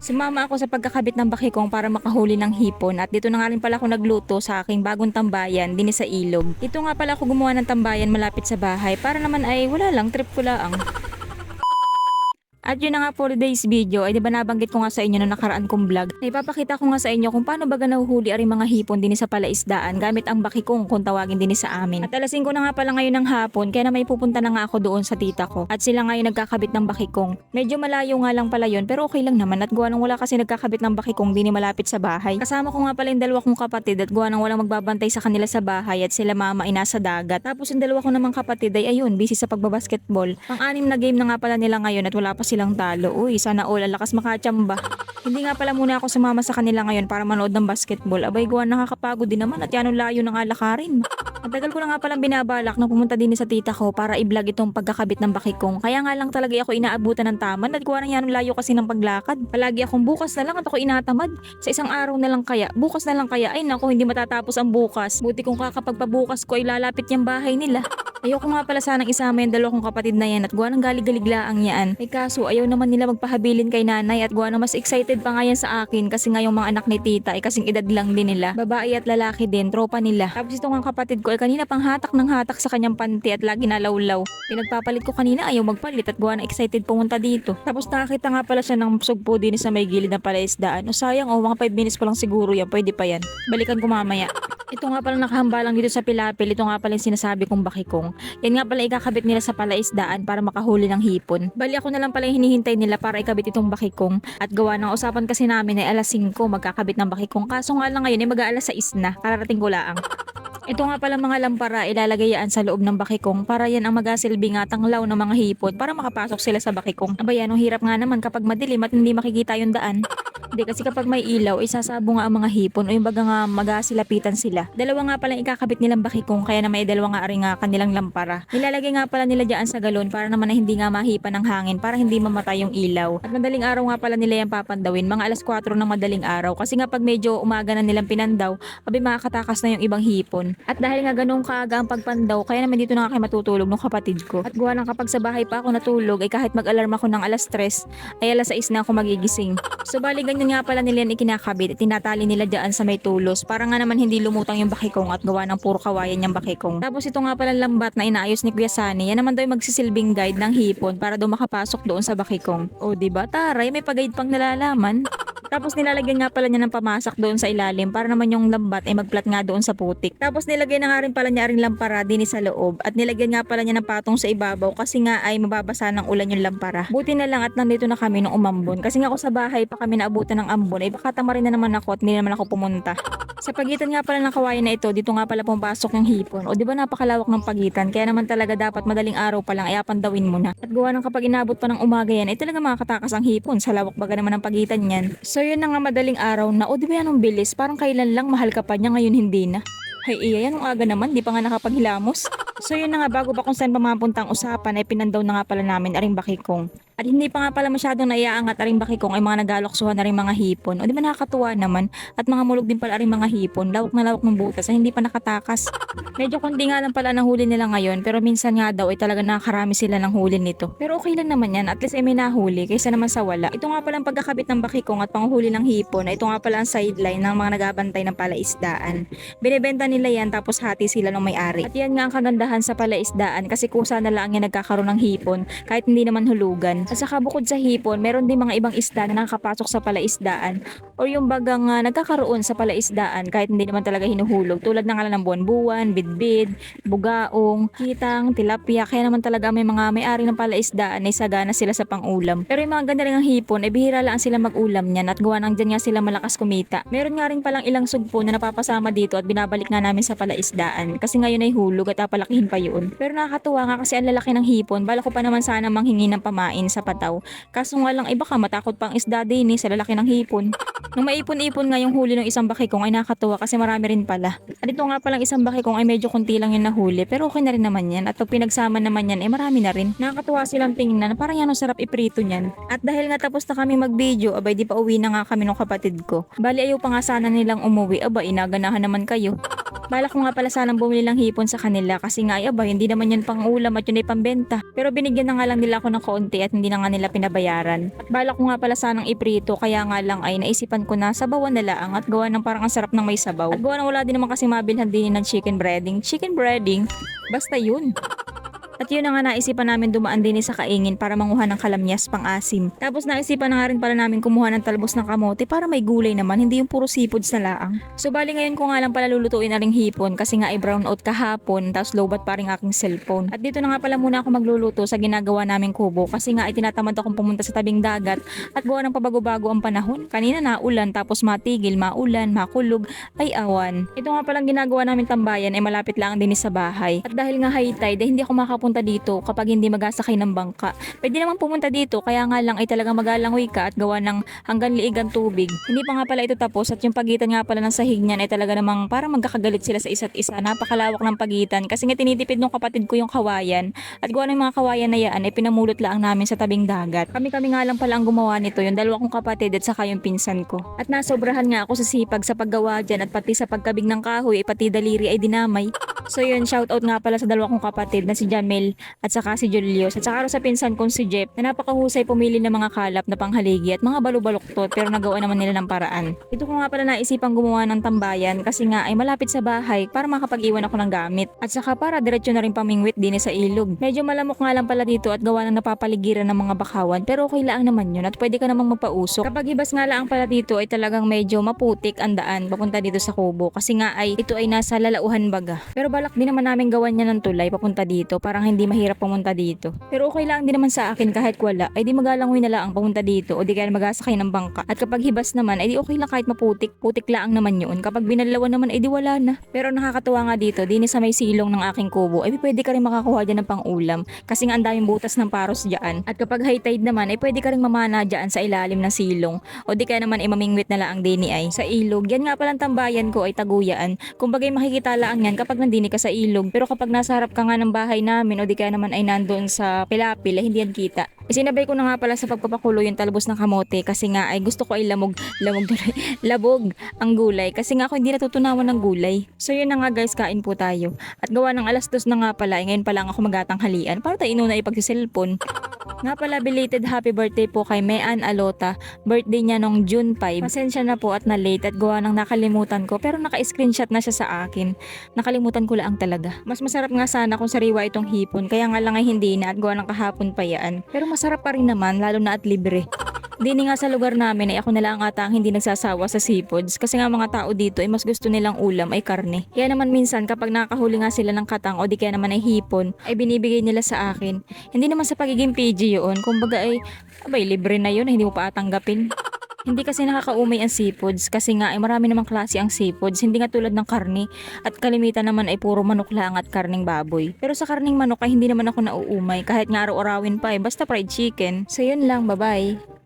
Sumama ako sa pagkakabit ng bakikong para makahuli ng hipon at dito na nga rin pala ako nagluto sa aking bagong tambayan din sa ilog. Dito nga pala ako gumawa ng tambayan malapit sa bahay para naman ay wala lang, trip ko lang. At yun na nga for today's video ay di ba nabanggit ko nga sa inyo na nakaraan kong vlog na ipapakita ko nga sa inyo kung paano baga nahuhuli ari mga hipon din sa palaisdaan gamit ang bakikong kung tawagin din sa amin. At alasin ko na nga pala ngayon ng hapon kaya na may pupunta na nga ako doon sa tita ko at sila ngayon nagkakabit ng bakikong. Medyo malayo nga lang pala yun pero okay lang naman at gawa nang wala kasi nagkakabit ng bakikong din malapit sa bahay. Kasama ko nga pala yung dalawa kong kapatid at gawa nang walang magbabantay sa kanila sa bahay at sila mama ay nasa dagat. Tapos yung dalawa ko namang kapatid ay ayun busy sa pagbabasketball. Pang-anim na game na nga pala nila ngayon at wala pa silang talo. Uy, sana all ang lakas makachamba. Hindi nga pala muna ako sumama sa kanila ngayon para manood ng basketball. Abay, gawa nakakapagod din naman at yan ang layo ng alakarin. Matagal ko na nga palang binabalak na pumunta din sa tita ko para i-vlog itong pagkakabit ng bakikong. Kaya nga lang talaga ako inaabutan ng tamad at gawa ng yan ang layo kasi ng paglakad. Palagi akong bukas na lang at ako inatamad. Sa isang araw na lang kaya, bukas na lang kaya, ay nako hindi matatapos ang bukas. Buti kung kakapagpabukas ko ay lalapit yung bahay nila. Ayoko nga pala sanang isama yung dalawa kong kapatid na yan at gawa ng galig-galiglaang yan. Ay kaso ayaw naman nila magpahabilin kay nanay at gawa na mas excited pa nga yan sa akin kasi nga mga anak ni tita ay kasing edad lang din nila. Babae at lalaki din, tropa nila. Tapos ito nga kapatid ko ay kanina pang hatak ng hatak sa kanyang panty at lagi nalawlaw. Pinagpapalit ko kanina ayaw magpalit at gawa na excited pumunta dito. Tapos nakakita nga pala siya ng sugpo din sa may gilid ng palaisdaan. O sayang oh, mga 5 minutes pa lang siguro yan, pwede pa yan. Balikan ko mamaya. Ito nga pala nakahambalang dito sa pilapil. Ito nga pala yung sinasabi kong bakikong. Yan nga pala ikakabit nila sa palaisdaan para makahuli ng hipon. Bali ako na lang pala yung hinihintay nila para ikabit itong bakikong. At gawa ng usapan kasi namin ay alas 5 magkakabit ng bakikong. Kaso nga lang ngayon ay mag-aalas 6 na. Kararating ko laang. Ito nga pala mga lampara ilalagay yan sa loob ng bakikong para yan ang magasilbi nga tanglaw ng mga hipon para makapasok sila sa bakikong. Aba yan, ang hirap nga naman kapag madilim at hindi makikita yung daan. Hindi kasi kapag may ilaw, isasabo nga ang mga hipon o yung baga nga magasilapitan sila. Dalawa nga pala ikakabit nilang bakikong kaya na may dalawa nga ari nga kanilang lampara. Nilalagay nga pala nila dyan sa galon para naman na hindi nga mahipan ng hangin para hindi mamatay yung ilaw. At madaling araw nga pala nila yan papandawin, mga alas 4 ng madaling araw. Kasi nga pag medyo umaga na nilang pinandaw, abi makakatakas na yung ibang hipon. At dahil nga ganun kaaga ang pagpandaw, kaya naman dito na nga matutulog ng kapatid ko. At gawa ng kapag sa bahay pa ako natulog, ay kahit mag-alarm ako ng alas 3, ay alas 6 na ako magigising. So bali ganyan nga pala nila yan ikinakabit at tinatali nila dyan sa may tulos para nga naman hindi lumutang yung bakikong at gawa ng puro kawayan yung bakikong. Tapos ito nga pala lambat na inaayos ni Kuya Sani, yan naman daw yung magsisilbing guide ng hipon para daw makapasok doon sa bakikong. O di ba taray, may pag-guide pang nalalaman. Tapos nilalagyan nga pala niya ng pamasak doon sa ilalim para naman yung lambat ay magplat nga doon sa putik. Tapos nilagay na nga rin pala niya rin lampara din sa loob at nilagyan nga pala niya ng patong sa ibabaw kasi nga ay mababasa ng ulan yung lampara. Buti na lang at nandito na kami nung umambon kasi nga ako sa bahay pa kami naabutan ng ambon ay baka tama rin na naman ako at hindi naman ako pumunta. Sa pagitan nga pala ng kawayan na ito, dito nga pala pumapasok yung hipon. O di ba napakalawak ng pagitan, kaya naman talaga dapat madaling araw pa lang ay apandawin mo na. At gawa ng kapag inabot pa ng umaga yan, ay talaga makakatakas ang hipon sa lawak baga naman ng pagitan yan. So yun na nga madaling araw na, o di ba yan ang bilis, parang kailan lang mahal ka pa niya, ngayon hindi na. Hay iya, yan ang aga naman, di pa nga nakapaghilamos. So yun na nga, bago pa kung saan pa mapunta ang usapan, ay pinandaw na nga pala namin aring bakikong. At hindi pa nga pala masyadong naiaangat aring bakikong ay mga nagaloksuhan na rin mga hipon. O di ba nakakatuwa naman? At mga mulog din pala aring mga hipon, lawak na lawak ng butas ay hindi pa nakatakas. Medyo konti nga lang pala ng huli nila ngayon, pero minsan nga daw ay talaga nakakarami sila ng huli nito. Pero okay lang naman yan, at least ay may nahuli kaysa naman sa wala. Ito nga pala ang pagkakabit ng bakikong at panghuli ng hipon, ito nga pala ang sideline ng mga nagabantay ng palaisdaan. Binebenta nila yan tapos hati sila ng may-ari. At yan nga ang kagandahan sa palaisdaan kasi kusa na lang yan nagkakaroon ng hipon kahit hindi naman hulugan. At saka bukod sa hipon, meron din mga ibang isda na nakakapasok sa palaisdaan or yung bagang uh, nagkakaroon sa palaisdaan kahit hindi naman talaga hinuhulog. Tulad ng alam ng buwan-buwan, bidbid, bugaong, kitang, tilapia. Kaya naman talaga may mga may-ari ng palaisdaan ay sagana sila sa pangulam. Pero yung mga ganda rin ang hipon, ay bihira lang sila mag-ulam niyan at gawa nang dyan nga sila malakas kumita. Meron nga rin palang ilang sugpo na napapasama dito at binabalik nga namin sa palaisdaan kasi ngayon ay hulog at papalakihin pa yun. Pero nakakatuwa nga kasi ang lalaki ng hipon, bala ko pa naman sana manghingi ng pamain sa pataw. Kaso nga lang iba ka matakot pang isda din eh, sa lalaki ng hipon. Nung maipon-ipon nga yung huli ng isang bakikong ay nakakatuwa kasi marami rin pala. At ito nga palang isang bakikong ay medyo kunti lang yung nahuli pero okay na rin naman yan. At pag pinagsama naman yan ay marami na rin. Nakakatuwa silang tingnan parang yan ang sarap iprito niyan. At dahil nga tapos na kami mag-video, abay di pa uwi na nga kami ng kapatid ko. Bali ayaw pa nga sana nilang umuwi, aba inaganahan naman kayo. Balak ko nga pala sanang bumili ng hipon sa kanila kasi nga ay hindi naman yun pang ulam at yun ay pambenta. Pero binigyan na nga lang nila ako ng kaunti at hindi na nga nila pinabayaran. At balak ko nga pala sanang iprito kaya nga lang ay naisipan ko na sabawan na lang at gawa ng parang ang sarap ng may sabaw. At gawa ng wala din naman kasi mabilhan din ng chicken breading. Chicken breading? Basta yun. At yun na nga naisipan namin dumaan din sa kaingin para manguha ng kalamyas pang asim. Tapos naisipan na nga rin pala namin kumuha ng talbos ng kamote para may gulay naman, hindi yung puro seafoods na laang. So bali ngayon ko nga lang pala lulutuin na hipon kasi nga ay brown out kahapon tapos lowbat pa rin aking cellphone. At dito na nga pala muna ako magluluto sa ginagawa naming kubo kasi nga ay tinatamad akong pumunta sa tabing dagat at gawa ng pabago-bago ang panahon. Kanina na ulan tapos matigil, maulan, makulog, ay awan. Ito nga palang ginagawa namin tambayan ay malapit lang din sa bahay. At dahil nga high tide, hindi ako makapunta dito kapag hindi magasakay ng bangka. Pwede naman pumunta dito kaya nga lang ay talagang magalangoy ka at gawa ng hanggang liig ang tubig. Hindi pa nga pala ito tapos at yung pagitan nga pala ng sahig niyan ay talaga namang parang magkakagalit sila sa isa't isa. Napakalawak ng pagitan kasi nga tinitipid ng kapatid ko yung kawayan at gawa ng mga kawayan na yan ay pinamulot lang namin sa tabing dagat. Kami-kami nga lang pala ang gumawa nito, yung dalawa kong kapatid at saka yung pinsan ko. At nasobrahan nga ako sa sipag sa paggawa dyan at pati sa pagkabig ng kahoy, pati daliri ay dinamay. So yun, shoutout nga pala sa dalawa kong kapatid na si Jamel at saka si Julius at saka sa pinsan kong si Jeff na napakahusay pumili ng mga kalap na panghaligi at mga balubaluktot pero nagawa naman nila ng paraan. Ito ko nga pala naisipang gumawa ng tambayan kasi nga ay malapit sa bahay para makapag-iwan ako ng gamit at saka para diretso na rin pamingwit din sa ilog. Medyo malamok nga lang pala dito at gawa ng napapaligiran ng mga bakawan pero okay lang naman yun at pwede ka namang magpausok. Kapag hibas nga lang pala dito ay talagang medyo maputik ang daan papunta dito sa kubo kasi nga ay ito ay nasa lalauhan baga. Pero balak din naman namin gawan niya ng tulay papunta dito parang hindi mahirap pumunta dito. Pero okay lang din naman sa akin kahit wala ay di magalangoy na lang ang pumunta dito o di kaya magasakay ng bangka. At kapag hibas naman ay di okay lang kahit maputik, putik lang naman yun. Kapag binalawan naman ay di wala na. Pero nakakatuwa nga dito, din sa may silong ng aking kubo ay pwede ka rin makakuha dyan ng pang-ulam kasi nga ang daming butas ng paros dyan. At kapag high tide naman ay pwede ka rin mamana dyan sa ilalim ng silong o di kaya naman ay mamingwit na lang ang dini ay sa ilog. Yan nga palang tambayan ko ay taguyaan. Kung bagay makikita lang yan kapag nandini ka sa ilog. Pero kapag nasa harap ka nga ng bahay namin o di kaya naman ay nandoon sa pilapil ay hindi yan kita. Isinabay ko na nga pala sa pagpapakulo yung talbos ng kamote kasi nga ay gusto ko ay lamog, lamog, labog ang gulay kasi nga ako hindi natutunawan ng gulay. So yun na nga guys, kain po tayo. At gawa ng alas dos na nga pala, ay ngayon pa lang ako magatanghalian para tayo inuna ipagsiselfon. Nga pala, belated happy birthday po kay Mean Alota. Birthday niya nung June 5. Pasensya na po at na late at gawa ng nakalimutan ko pero naka-screenshot na siya sa akin. Nakalimutan ko lang talaga. Mas masarap nga sana kung sariwa itong hipon kaya nga lang ay hindi na at gawa ng kahapon pa yan. Pero masarap pa rin naman lalo na at libre. Dini nga sa lugar namin ay ako na lang ata ang hindi nagsasawa sa seafoods kasi nga mga tao dito ay mas gusto nilang ulam ay karne. Kaya naman minsan kapag nakahuli nga sila ng katang o di kaya naman ay hipon ay binibigay nila sa akin. Hindi naman sa pagiging PG yun. Kumbaga ay abay libre na yun hindi mo pa atanggapin. Hindi kasi nakakaumay ang seafoods kasi nga ay marami namang klase ang seafoods, hindi nga tulad ng karne at kalimitan naman ay puro manok lang at karning baboy. Pero sa karning manok ay hindi naman ako nauumay kahit nga araw-arawin pa eh, basta fried chicken. So yun lang, bye-bye.